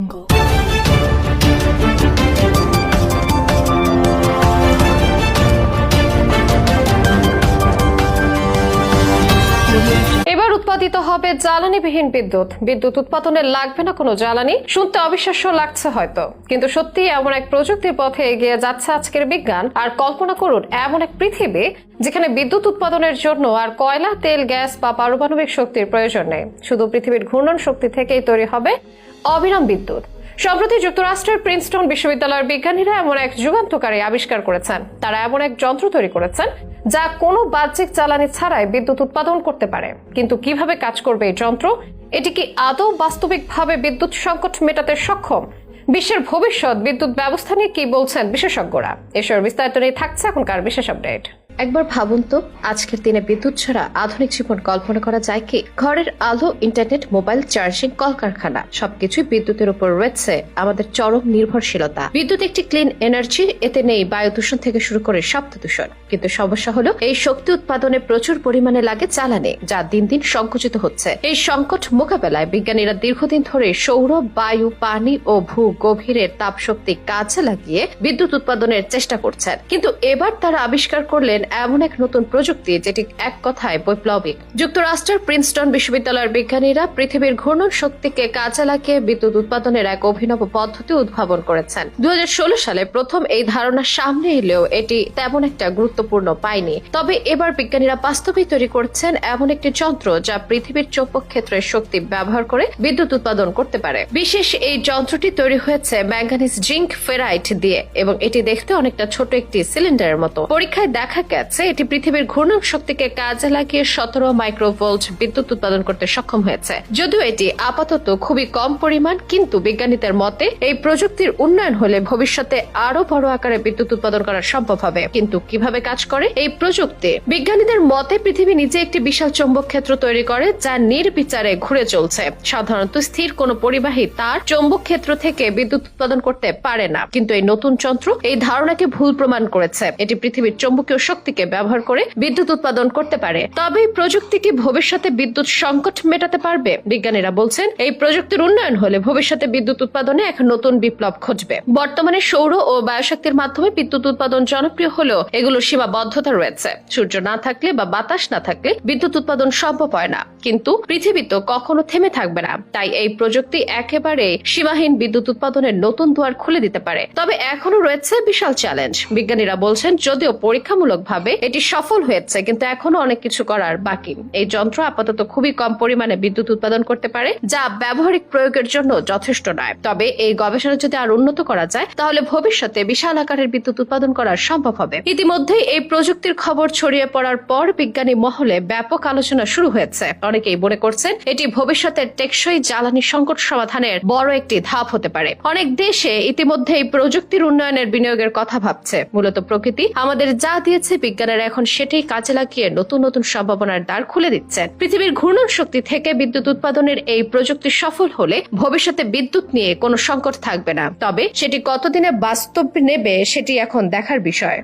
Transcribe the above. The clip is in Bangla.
jungle এবার উৎপাদিত হবে জ্বালানিবিহীন বিদ্যুৎ। বিদ্যুৎ উৎপাদনে লাগবে না কোনো জ্বালানি। শুনতে অবিশ্বাস্য লাগছে হয়তো। কিন্তু সত্যি এমন এক প্রযুক্তির পথে এগিয়ে যাচ্ছে আজকের বিজ্ঞান। আর কল্পনা করুন, এমন এক পৃথিবী যেখানে বিদ্যুৎ উৎপাদনের জন্য আর কয়লা, তেল, গ্যাস বা পারমাণবিক শক্তির প্রয়োজন নেই। শুধু পৃথিবীর ঘূর্ণন শক্তি থেকেই তৈরি হবে অবিরাম বিদ্যুৎ। সম্প্রতি যুক্তরাষ্ট্রের প্রিন্সটন বিশ্ববিদ্যালয়ের বিজ্ঞানীরা এমন এক যুগান্তকারী আবিষ্কার করেছেন। তারা এমন এক যন্ত্র তৈরি করেছেন, যা কোনো বাহ্যিক জ্বালানি ছাড়াই বিদ্যুৎ উৎপাদন করতে পারে। কিন্তু কীভাবে কাজ করবে এই যন্ত্র? এটি কি আদৌ বাস্তবিকভাবে বিদ্যুৎ সংকট মেটাতে সক্ষম? বিশ্বের ভবিষ্যৎ বিদ্যুৎ ব্যবস্থা নিয়ে কি বলছেন বিশেষজ্ঞরা? এসব বিস্তারিত নিয়ে থাকছে এখনকার বিশেষ আপডেট। একবার ভাবুন তো, আজকের দিনে বিদ্যুৎ ছাড়া আধুনিক জীবন কল্পনা করা যায় কি? ঘরের আলো ইন্টারনেট মোবাইল চার্জিং কলকারখানা, সবকিছুই বিদ্যুতের উপর রয়েছে আমাদের চরম নির্ভরশীলতা। বিদ্যুৎ একটি ক্লিন এনার্জি এতে নেই বায়ু দূষণ থেকে শুরু করে শব্দ দূষণ। কিন্তু সমস্যা হলো, এই শক্তি উৎপাদনে প্রচুর পরিমাণে লাগে জ্বালানি, যা দিন দিন সংকুচিত হচ্ছে। এই সংকট মোকাবেলায় বিজ্ঞানীরা দীর্ঘদিন ধরে সৌর, বায়ু, পানি ও ভূ গভীরের তাপ শক্তি কাজে লাগিয়ে বিদ্যুৎ উৎপাদনের চেষ্টা করছেন। কিন্তু এবার তারা আবিষ্কার করলেন এমন এক নতুন প্রযুক্তি যেটি এক কথায় বৈপ্লবিক। যুক্তরাষ্ট্রের প্রিন্সটন বিশ্ববিদ্যালয়ের বিজ্ঞানীরা পৃথিবীর ঘূর্ণন শক্তিকে কাজে লাগিয়ে বিদ্যুৎ উৎপাদনের এক অভিনব পদ্ধতি উদ্ভাবন করেছেন। দু সালে প্রথম এই ধারণা সামনে এলেও এটি তেমন একটা গুরুত্বপূর্ণ পায়নি। তবে এবার বিজ্ঞানীরা বাস্তবে তৈরি করছেন এমন একটি যন্ত্র যা পৃথিবীর চৌম্বক ক্ষেত্রের শক্তি ব্যবহার করে বিদ্যুৎ উৎপাদন করতে পারে। বিশেষ এই যন্ত্রটি তৈরি হয়েছে ম্যাঙ্গানিজ জিঙ্ক ফেরাইট দিয়ে এবং এটি দেখতে অনেকটা ছোট একটি সিলিন্ডারের মতো। পরীক্ষায় দেখা গেছে এটি পৃথিবীর ঘূর্ণন শক্তিকে কাজে লাগিয়ে সতেরো মাইক্রোভোল্ট বিদ্যুৎ উৎপাদন করতে সক্ষম হয়েছে। যদিও এটি আপাতত খুবই কম পরিমাণ, কিন্তু বিজ্ঞানীদের মতে এই প্রযুক্তির উন্নয়ন হলে ভবিষ্যতে আরও বড় আকারে বিদ্যুৎ উৎপাদন করা সম্ভব হবে। কিন্তু কীভাবে কাজ করে এই প্রযুক্তি? বিজ্ঞানীদের মতে পৃথিবী নিজে একটি বিশাল চৌম্বক ক্ষেত্র তৈরি করে, যা নির্বিচারে ঘুরে চলছে। সাধারণত স্থির কোনো পরিবাহী তার চৌম্বক ক্ষেত্র থেকে বিদ্যুৎ উৎপাদন করতে পারে না। কিন্তু এই নতুন যন্ত্র এই ধারণাকে ভুল প্রমাণ করেছে। এটি পৃথিবীর চৌম্বকীয় শক্তিকে ব্যবহার করে বিদ্যুৎ উৎপাদন করতে পারে। তবে এই প্রযুক্তি কি ভবিষ্যতে বিদ্যুৎ সংকট মেটাতে পারবে? বিজ্ঞানীরা বলছেন, এই প্রযুক্তির উন্নয়ন হলে ভবিষ্যতে বিদ্যুৎ উৎপাদনে এক নতুন বিপ্লব ঘটবে। বর্তমানে সৌর ও বায়ুশক্তির মাধ্যমে বিদ্যুৎ উৎপাদন জনপ্রিয় হলেও এগুলোর সীমাবদ্ধতা রয়েছে। সূর্য না থাকলে বা বাতাস না থাকলে বিদ্যুৎ উৎপাদন সম্ভব হয় না। কিন্তু পৃথিবী তো কখনো থেমে থাকবে না। তাই এই প্রযুক্তি একেবারে সীমাহীন বিদ্যুৎ উৎপাদনের নতুন দুয়ার খুলে দিতে পারে। তবে এখনও রয়েছে বিশাল চ্যালেঞ্জ বিজ্ঞানীরা বলছেন, যদিও পরীক্ষামূলকভাবে এটি সফল হয়েছে, কিন্তু এখনও অনেক কিছু করার বাকি। এই যন্ত্র আপাতত খুবই কম পরিমাণে বিদ্যুৎ উৎপাদন করতে পারে, যা ব্যবহারিক প্রয়োগের জন্য যথেষ্ট নয়। তবে এই গবেষণা যদি আর উন্নত করা যায়, তাহলে ভবিষ্যতে বিশাল আকারের বিদ্যুৎ উৎপাদন করা সম্ভব হবে। ইতিমধ্যেই এই প্রযুক্তির খবর ছড়িয়ে পড়ার পর বিজ্ঞানী মহলে ব্যাপক আলোচনা শুরু হয়েছে। অনেকেই মনে করছেন এটি ভবিষ্যতের টেকসই জ্বালানি সংকট সমাধানের বড় একটি ধাপ হতে পারে। অনেক দেশে ইতিমধ্যে এই প্রযুক্তির উন্নয়নের বিনিয়োগের কথা ভাবছে। মূলত প্রকৃতি আমাদের যা দিয়েছে বিজ্ঞানের এখন সেটি কাজে লাগিয়ে নতুন নতুন সম্ভাবনার দ্বার খুলে দিচ্ছেন। পৃথিবীর ঘূর্ণন শক্তি থেকে বিদ্যুৎ উৎপাদনের এই প্রযুক্তি সফল হলে ভবিষ্যতে বিদ্যুৎ নিয়ে কোনো সংকট থাকবে না। তবে সেটি কতদিনে বাস্তব নেবে সেটি এখন দেখার বিষয়।